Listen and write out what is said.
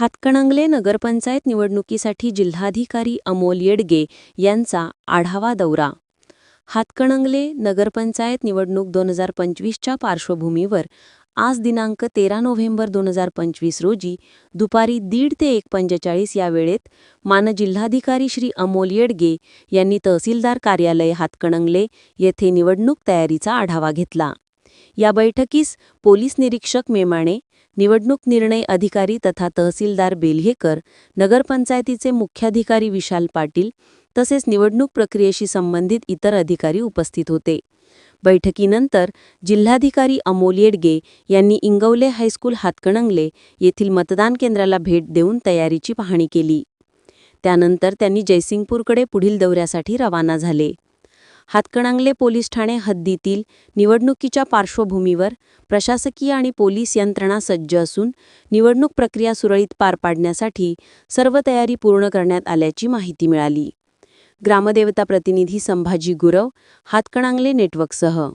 हातकणंगले नगरपंचायत निवडणुकीसाठी जिल्हाधिकारी अमोल येडगे यांचा आढावा दौरा. हातकणंगले नगरपंचायत निवडणूक दोन हजार पंचवीसच्या पार्श्वभूमीवर आज दिनांक तेरा नोव्हेंबर दोन हजार पंचवीस रोजी दुपारी दीड ते एक पंचेचाळीस या वेळेत मान जिल्हाधिकारी श्री अमोल येडगे यांनी तहसीलदार कार्यालय हातकणंगले येथे निवडणूक तयारीचा आढावा घेतला. या बैठकीस पोलीस निरीक्षक मेमाणे निवडणूक निर्णय अधिकारी तथा तहसीलदार बेल्हेकर नगरपंचायतीचे मुख्याधिकारी विशाल पाटील तसेच निवडणूक प्रक्रियेशी संबंधित इतर अधिकारी उपस्थित होते. बैठकीनंतर जिल्हाधिकारी अमोल येडगे यांनी इंगवले हायस्कूल हातकणंगले येथील मतदान केंद्राला भेट देऊन तयारीची पाहणी केली. त्यानंतर त्यांनी जयसिंगपूरकडे पुढील दौऱ्यासाठी रवाना झाले. हातकणंगले पोलीस ठाणे हद्दीतील निवडणुकीच्या पार्श्वभूमीवर प्रशासकीय आणि पोलीस यंत्रणा सज्ज असून निवडणूक प्रक्रिया सुरळीत पार पाडण्यासाठी सर्व तयारी पूर्ण करण्यात आल्याची माहिती मिळाली. ग्रामदेवता प्रतिनिधी संभाजी गुरव हातकणंगले नेटवर्कसह.